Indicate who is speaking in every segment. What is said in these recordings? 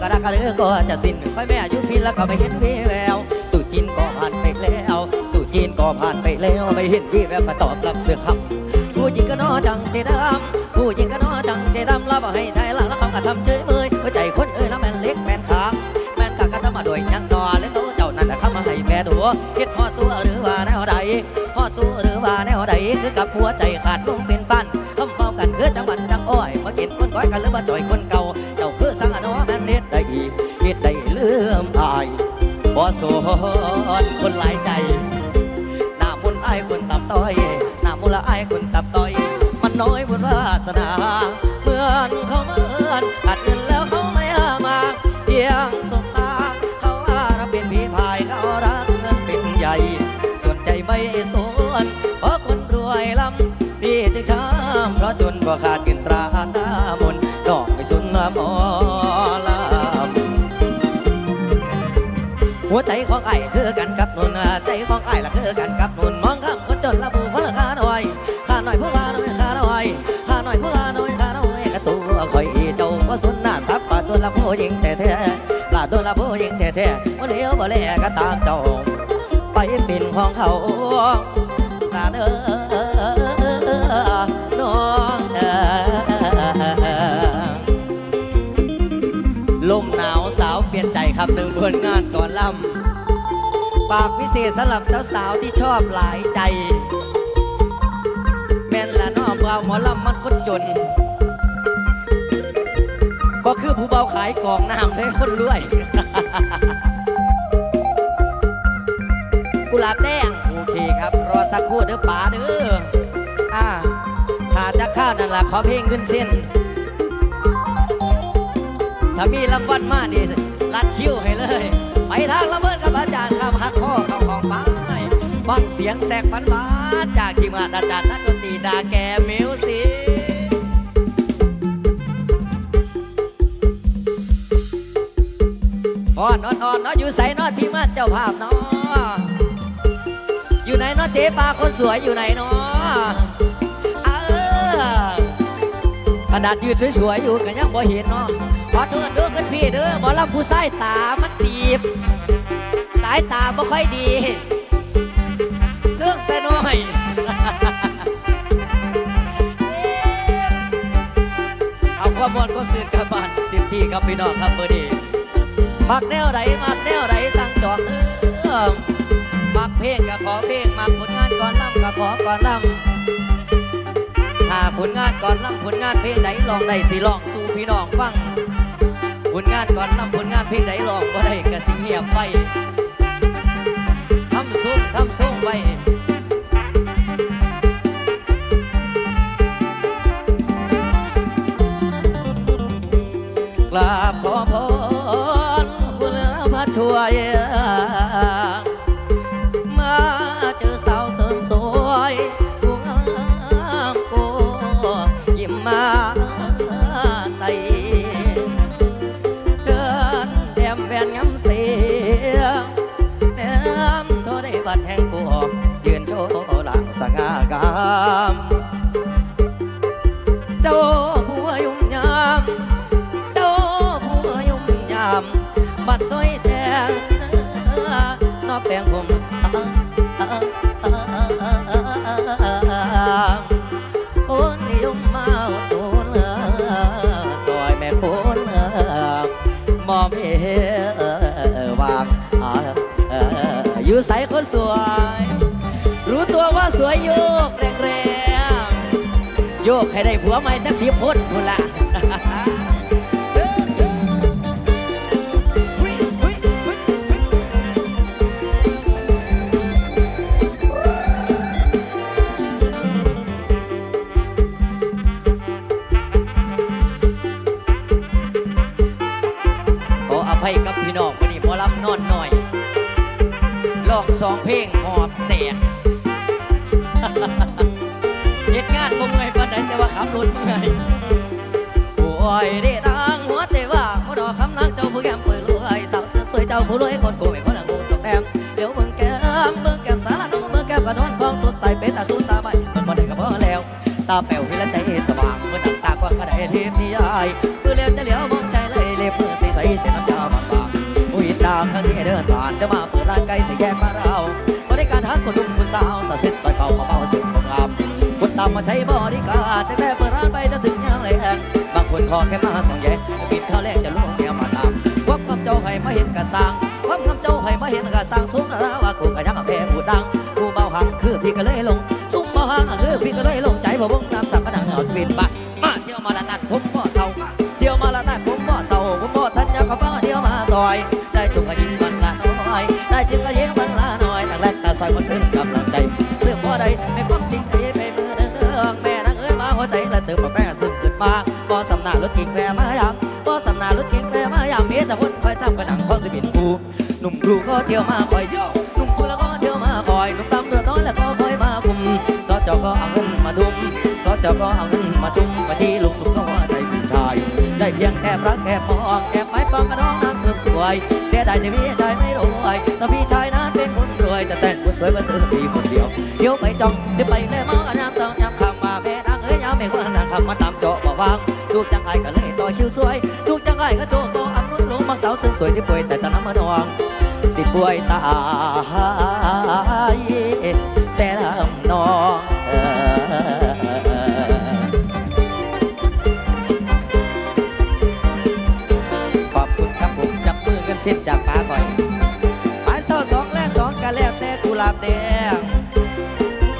Speaker 1: กระดากระเลือก็จะสิ้นไปแม่อายุพินแล้วก็ไม่เห็นวี่แววตู่จีนก็ผ่านไปแล้วตู่จีนก็ผ่านไปแล้วไม่เห็นวี่แววก็ตอบรับเสือคำผู้หญิงก็นอจังเจดำผู้หญิงก็นอจังเจดำรับอาให้ไทยละล้วเขาก็ทำเฉยเมยหัวใจคนเอ้ยแล้วแม่นเล็กแม่นขางแม่นกากระทำมาโดยยังนอและโตเจ้านั่นแหละเข้ามาให้แม่ดูเฮ็ดพ่อสู้หรือว่าแนวใดพ่อสู้หรือว่าแนวใดคือกับหัวใจขาดลงเป็นปั้นคำเมากันคือจังหวัดจังอ้อยมากินคนก้อยกันหรือว่าจ่อยคนเก่า ฮ็ดได้ลืมอายบ่สนคนหลายใจ หน้ามนต์อายคนต่ำต้อย หน้ามนต์ละอายคนต่ำต้อย มันน้อยบุญวาสนาเหมือนเขาเหมือนขาดเงินแล้วเขาไม่เอามาเพียงสบตา เขาว่าเราเป็นพี่พายเขารักเงินเป็นใหญ่ส่วนใจไม่สนเพราะคนรวยล้ำพี่จึงช้ำเพราะจนบ่ขาดเงินตราหน้าม หัวใจของไอ้คือกันกับนุ่นใจของไอ้ละคือกันกับนุ่นมองข้ามคนจนละบูคนละขาหน่อยขาหน่อยผู้ขาหน่อยขาหน่อยขาหน่อยผู้ขาหน่อยขาหน่อยกระตัวคอยเจ้าว่าสุนหน้าสับปะตัวละผู้หญิงแต่แท้ๆละตัวละผู้หญิงแต่แท้ๆวันเลี้ยวบ่แลก็ตามเจ้าไปเป็นของเขาสาเด้อ เปลี่ยนใจครับหนึ่งผลงานก่อนลำปากพิเศษสำหรับสาวๆที่ชอบหลายใจ แม่นละนอเบาหมอลำมันคนจนก็คือผู้เบาขายกล่องน้ำได้คนรวยกุหลาบแดงโอเคครับ รอสักครู่เด้อป๋าเด้ออ่าถ้าจะข้าวนั่นล่ะขอเพลงขึ้นเส้นถ้ามีรางวัลมานี่ รัดคิ้วให้เลย ไปทางละเมิดกับอาจารย์ข้ามหักข้อเข้าของป้ายฟังเสียงแสกฟันบานจากทีมงานอาจารย์นักดนตรีดาแกมิวสิอ่อนอ่อนอ่อนนาะอยู่ใส่นาะทีมงานเจ้าภาพนาะอยู่ไหนนาะเจ๊ปลาคนสวยอยู่ไหนนาะเออขนาดยืนสวยๆอยู่ก็ยังบ่เห็นเนาะ ขอโทษเด้อขึ้นพี่เด้อหมอลำผู้สายตามันตีบ สายตาบ่ค่อยดีเสื่องแต่น้อยเอาความมวนความสื่นกับบ้านเต็มที่กับพี่น้องครับเบอร์ดีมักแนวไหนมักแนวไหนสั่งจองเออมักเพลงก็ขอเพลงมักผลงานก่อนลำก็ขอก่อนลำ ผลงานก่อนลำผลงานเพลงไหนลองได้สิลองสู่พี่น้องฟัง ผลงานก่อนลำผลงานเพลงไหนลองบ่ได้ก็สิเงียบไปทำซุ้มทำซุ้มไว้กราบขอพรคุณพระช่วย มอมเอวางอยู่ใสคนสวย รู้ตัวว่าสวยโยกแรงๆโยกให้ได้ผัวใหม่ตั้งสิบคนพุ่นละ ลองสองเพลงหอบแตกเหตุงานบ่เมื่อยปานใดแต่ว่าขับรถเมื่อยโอ้ยเด้ทางหัวใจว่าบ่ดอกคำนักเจ้าผู้แก้มเปิดรวยสาวเสื้อสวยเจ้าผู้รวยคนโกยคนละงูสกแต้มเดี๋ยวเบิ่งแก้มเบิ่งแก้มสารน้องเบิ่งแก้มกระนอนฟองสดใสเป็นตาสูตาใบมันบ่ได้ก็พอแล้ว ตาแป๋วเวลใจสว่างเมื่อนน้ำตากว้างกระไดเทพนิยายคือแล้วจะเหลียวมองใจเลยเล็บมือใสๆเส้นผ่านจะมา ไกลใส่แยกมาเราบริการทักคนดุมคนสาวสะเซ็ตต่อยเป่ามาเป่าเสียงงามคนตามมาใช้บริการแต่แต่เปิดร้านไปจะถึงยามแรงบางคนขอแค่มาสองแย่กินข้าวแรกจะล่วงเมียมาตามความคำเจ้าให้มาเห็นกระสังความคำเจ้าให้มาเห็นกระสังสูงนะว่ากูกระยังแพ้กูดังกูเบาหังคือพี่ก็เลยลงซุ้มเบาหังคือพี่ก็เลยลงใจบ่บงน้ำสักกระดังเอาสวินมามาเที่ยวมาละตัดผมบ่เศร้าเที่ยวมาละตัดผมบ่เศร้าผมบ่ทันอยาเข้ามาเที่ยวมาซอย ซอยมาซื้อกำลังใจเรื่องบ่ใดไม่ความจริงใจไปมือเดิงแม่นางเอ้ยมาหัวใจและเติมมาแป้ซึ่งเกิดมาบ่สำนารถกิ่งแม่มายามบ่สำนารถกิ่งแม่มายามมีแต่คนคอยทำกระดังคอนสิบินกูหนุ่มครูก็เที่ยวมาคอยโยหนุ่มครูแล้วก็เที่ยวมาคอยหนุ่มตำรวจน้อยแล้วก็คอยมาคุมสอจอก็เอาเงินมาทุ่มสอจอก็เอาเงินมาทุ่มไปที่ลุงลุงก็ว่าใจผู้ชายได้เพียงแอบรักแอบมองแอบไม้ปองกระน้องนางเสริมสวย เสียดายที่พี่ชายไม่รวยแต่พี่ชายนั้น สวยมาซื้อพี่คนเดียวเดี๋ยวไปจองเดี๋ยวไปแม่มองน้ำต้องยำคำมาแม่นางเอ้ยยามไม่ควรนางคำมาตามเจาะบอกวางถูกจังไรก็เลยต่อคิวสวยถูกจังไรก็โชว์ตัวอำนุนหลงบาสาวสริมสวยที่ป่วยแต่ตอนน้ำมันนองสิป่วยตายแต่ลำนองเออขอบคุณครับผมจับมือกันเส้นจาก แต่กุหลาบแดง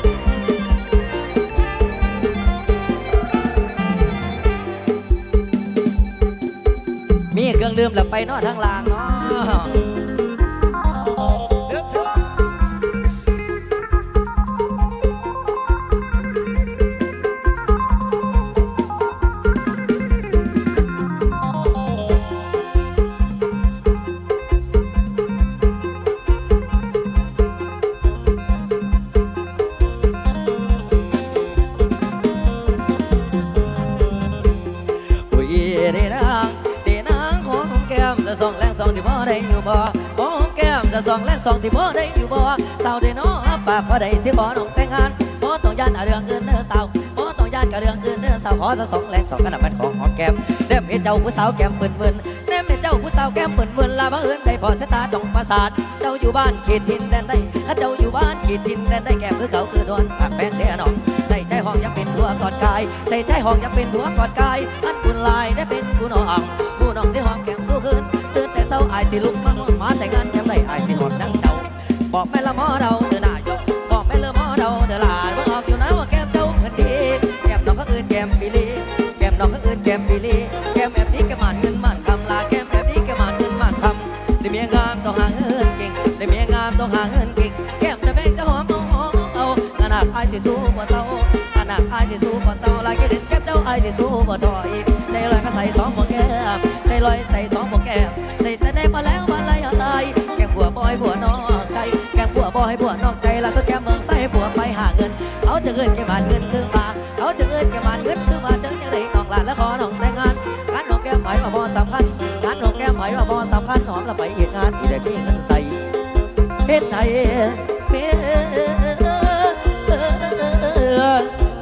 Speaker 1: มีเครื่องดื่มแล้วไปนอทางลางเนาะ แก้มจะสองแรงสองที่บ่อได้อยู่บ่สาวเดนอปากบ่ได้สิบ่น้องแต่งงานบ่ต้องย่านเอาเรื่องอื่นเด้อสาวบ่ต้องย่านกับเรื่องอื่นเด้อสาวขอจะสองแรงสองขนาดมันของหอมแก้มเด้มเห็นเจ้าผู้สาวแก้มเปิ้นเด้มเห็นเจ้าผู้สาวแก้มเปิ้นลาบังเอิญได้พอสายตาจงประสาทเจ้าอยู่บ้านเขตทินแดนใดถ้าเจ้าอยู่บ้านเขตทินแดนใดแก้มคือเขาคือโดนปากแป้งเด้อน้องใจใจห้องอยังเป็นหัวกอดกายใจใจห้องอยังเป็นหัวกอดกายอันบุญลายได้เป็นกูน้องกูน้องสิหอมแก้มสู้คืนตื่นแต่เช้าอายสิลุกมา บอกแม่ละหมอเราเดินหน้ายกบอกแม่ละหมอเราเดินหลานบ่ออกอยู่นะว่าแก้มเจ้าเพิ่นดีแก้มน้องเขาอื่นแก้มบิลีแก้มน้องเขาอื่นแก้มบิลีแก้มแบบนี้แก้มหมันเงินหมันคำลาแก้มแบบนี้แก้มหมันเงินหมันคำได้เมียงามต้องหาเงินเก่งได้เมียงามต้องหาเงินเก่งแก้มจะแบ่งจะหอมเอาหอมเอาขนาดอายสิสู้บ่เท่าขนาดอายสิสู้บ่เศร้าลายแค่เด็ดแก้มเจ้าอายสิสู้บ่ถอยใจลอยก็ใส่สองบ่แก้มใจลอยใส่สองบ่แก้มใส่แต่ได้มาแล้ว จะเงินแกมบานเงินคือมาเขาจะเงินแกมบานเงินคือมาเจอยังไงน้องหลานและขอน้องแต่งงานงานน้องแก้มไหมว่าบ่สำคัญงานน้องแก้มไหมว่าบ่สำคัญหอมล้วไปเหตุงานที่ได้มีเงินใส่เฮ็ดให้เมีย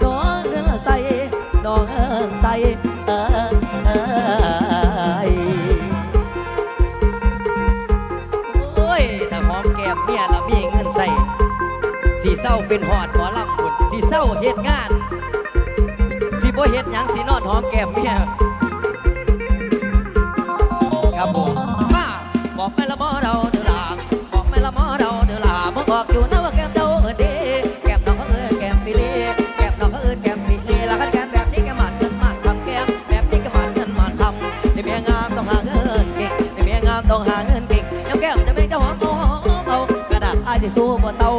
Speaker 1: น้องเงินใส่น้องเงินใส่เอ้ยเอ้ยโอ้ยถ้าหอมแก้มเมียละมีเงินใส่สีเศร้าเป็นหอดหมอลำ เศร้าเฮ็ดงานสีบ่เฮ็ดหยังสีนอนหอมแก้มเมียครับผมมาบอกแม่ละมอเราเดือลาบอกแม่ละมอเราเดือลาบอกบอกอยู่นะว่าแก้มเจ้าเอินดีแก้มน้องเขาเอินแก้มฟิลีแก้มน้องเขาเอินแก้มฟิลีละกันแก้มแบบนี้แก้มหมันเงินหมันคำแก้มแบบนี้แก้มหมันเงินหมันคำในเมียงามต้องหาเงินเก่งในเมียงามต้องหาเงินเก่งเดี๋ยวแก้มจะเป็นเจ้าหอมเอาหอมาษอายที่สู้บ่เศร้า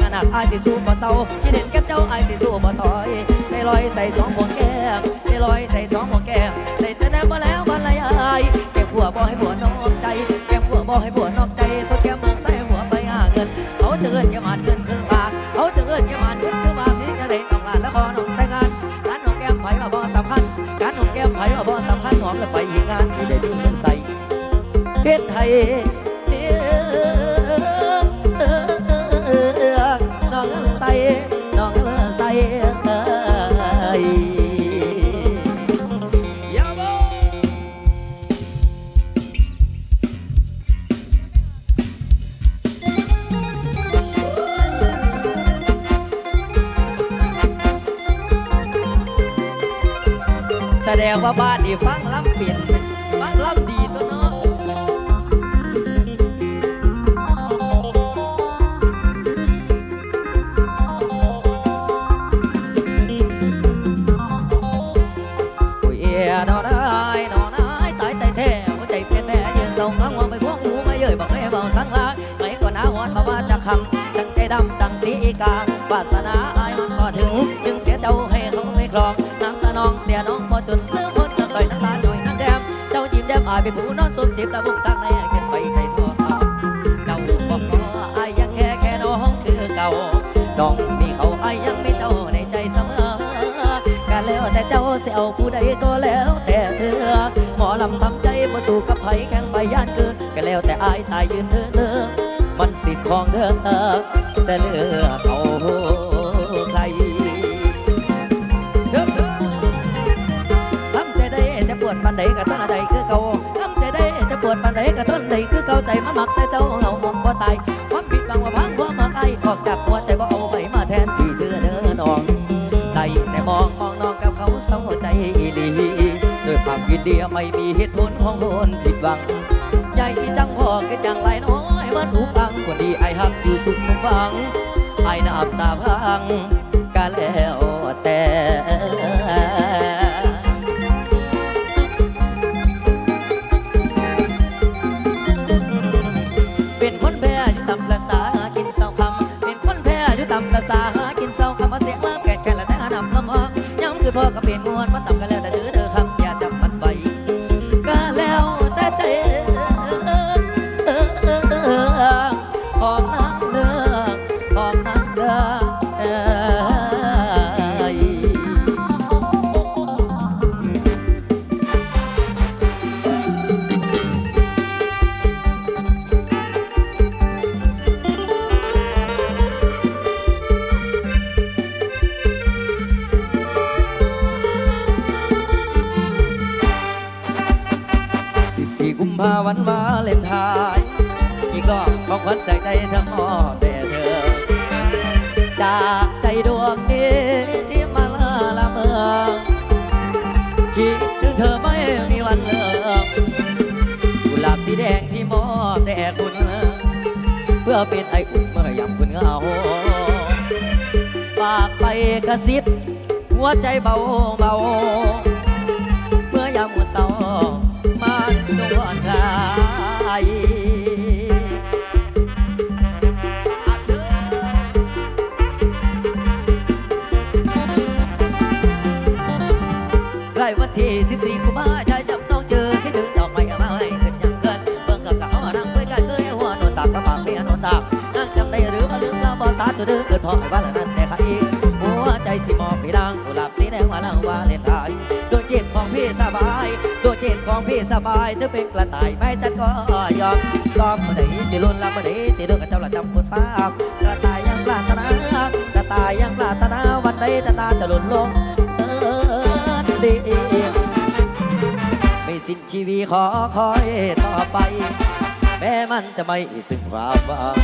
Speaker 1: กระดาษอายที่สู้บ่เศร้าคิดเห็นแก้มเจ้าอายที่สู้บ่ถอยใจลอยใส่สองหัวแก้มใจลอยใส่สองหัวแก้มใส่แต่แนบมาแล้วมันลยายแก้มผัวบ่ให้ผัวนอกใจแก้มผัวบ่ให้ผัวนอกใจสดแก้มเมืองใส่หัวไปหาเงิน เขาจะเอิ้นแก้มหาเงินคือมาเขาจะเอิ้นแก้มหาเงินคือมาที่จะได้น้องลาและขอน้องแต่งงานการน้องแก้มไผว่าบ่สำคัญการน้องแก้มไผว่าบ่สำคัญหอมแล้วไปอีกงานที่ได้มีเงินใส่เฮ็ดให้ ว่าบ้านนี่ฟังลำเปลี่ยนฟังลำดีตัวเนาะโอ้ยเอ๋นอนายนอนายตายตายแท้หัวใจเปลี่ยนแม่ยืนส่งข้างว่าไม่ควงหูไม่เย่ยบอกให้เบาสังลาไม่ก็น้าหอนมาว่าจะคำจังใจดำดังสีกาวาสนาอายมันก็ถึง เป็นผู้นอนสมจิบละบุกตั้งในเกินไปใจทั่วเจ้าบอกว่าอายยังแค่แค่น้องคือเก่าน้องมีเขาอายยังไม่เจ้าในใจเสมอกันแล้วแต่เจ้าเสียเอาผู้ใดก็แล้วแต่เธอ หมอลำทำใจบ่สู้กับไผแข่งไปย่านคือก็แล้วแต่อายตายยืนเธอเด้อมันสิทธิ์ของเธอจะเลือกเอาใครเชิญเชิญทำใจได้จะปวดปันใดก็ทนใดคือเก่าทำใจได้จะ ปวดปันใดก็ทนใดคือเก่าใจมันมักแต่เจ้าเหงาหมองบ่ตายความผิดหวังว่าพังความมักไอออกจากหัวใจบ่เอาไปมาแทนที่เธอเด้อน้องได้แต่มองมองน้องกับเขาเศร้าใจอีหลีด้วยความยินดีไม่มีเหตุผลของคนผิดหวังใหญ่จังพอคิดอย่างไรน้อยมันหูฟังคนดีไอหักอยู่สุขสมฟังไอน้ำตาพัง วันวาเลนไทน์อีกรอบของขวัญใจใจจะมอบแด่เธอ จากใจดวงนี้ที่มาลาละเมอคิดถึงเธอไม่มีวันเลิกกุหลาบสีแดงที่มอบแด่คุณ เพื่อเป็นไออุ่นเมื่อยามคุณเหงาปากไปกระซิบ หัวใจเบาเบาเมื่อยามหัวเศร้า เดือเกิดพอไอ้บ้านหลังนั้นแต่ใครอีกหัวใจสิมอบพี่นางกุหลาบสีแดงว่าลังวาเลนไทน์ดยเจตของพี่สบายดยเจตของพี่สบายเธอเป็นกระต่ายไม่จัดก็ยอมซ้อมมาไหนสิลุนละมาไหนสิเดือกับเจ้าละจำคนฟ้ากระต่ายยังปรารถนากระต่ายยังปรารถนาวันใดตาตาจะหล่นลงเออดีไม่สิ้นชีวิตขอคอยต่อไป แม้มันจะไม่สิ้นความหวัง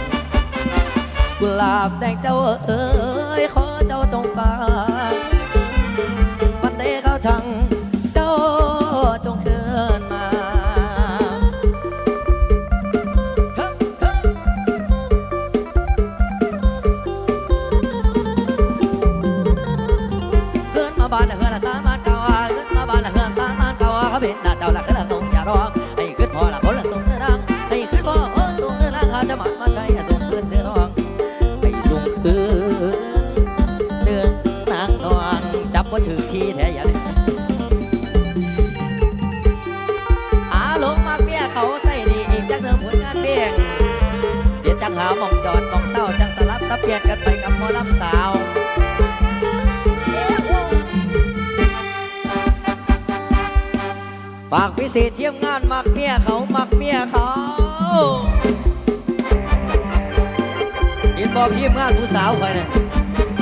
Speaker 1: กุหลาบแดงเจ้าเอ๋ยขอเจ้าจงฟัง สียนกันไปกับหมอลำสาวฝากพิเศษเทียมงานมักเมียเขามักเมียเขาเห็นบอกทีมงานผู้สาวคอยน่ะ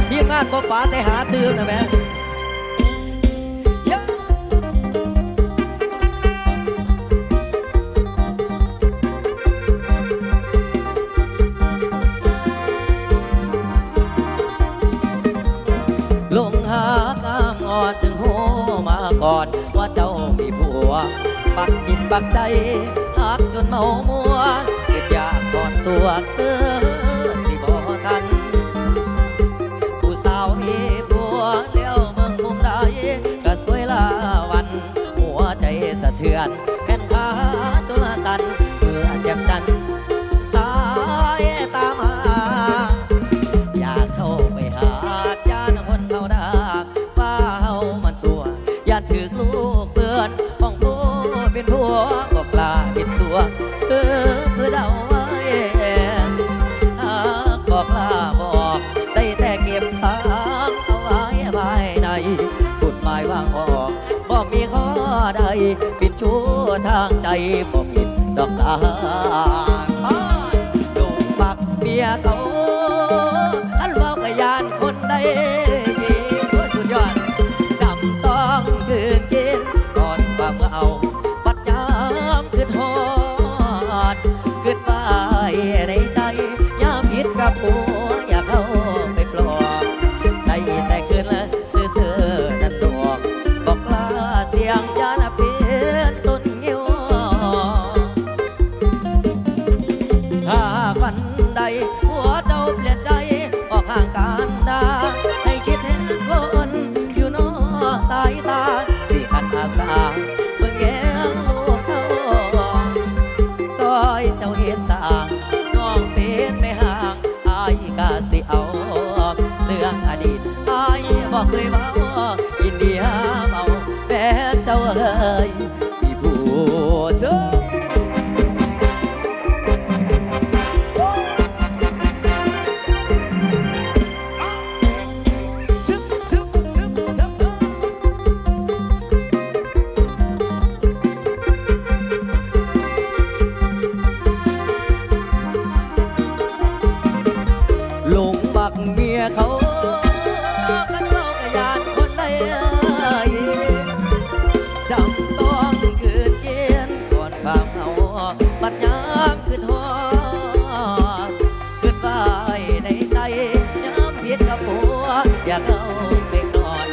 Speaker 1: ทีมงานบ่ป๋าแต่หาตื่นนะแม่ ลงหาถึงโหมาก่อน ว่าเจ้ามีผัว ปักจิตปักใจหักจนเมามัวคิดอยาก่อนตัวเออ ปิดชั่วทางใจบ่ผิดดอกตาดูปักเมียเขา ยามคืนหอดขึ้นไปในใจย้ำผิดกับผัวอยากเอาไปนอน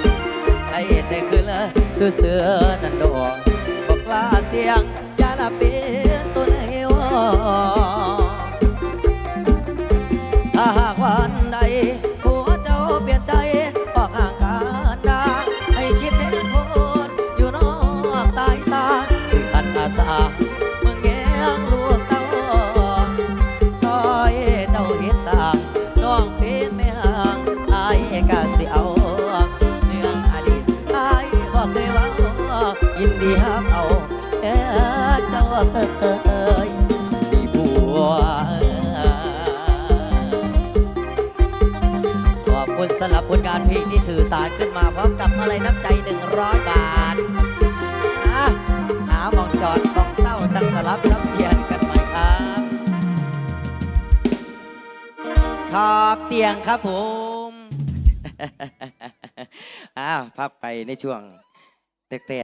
Speaker 1: ไอ้แต่คืนละเสือเสือนั่นดอกบอกลาเสียงยาละเป็ กะสิเอาเรื่องอดีตอายบอกเคยว่ายินดีฮับเอาเออเจ้าเคยมีผัวขอบคุณสำหรับผลงานเพลงที่สื่อสารขึ้นมาพร้อมกับอะไรน้ำใจ100บาทอะหาหมองจอดหมองเศร้าจังสลับสับเปลี่ยนกันไหมครับ ขอบเตียงครับผม อ้าวพักไปในช่วงเตะ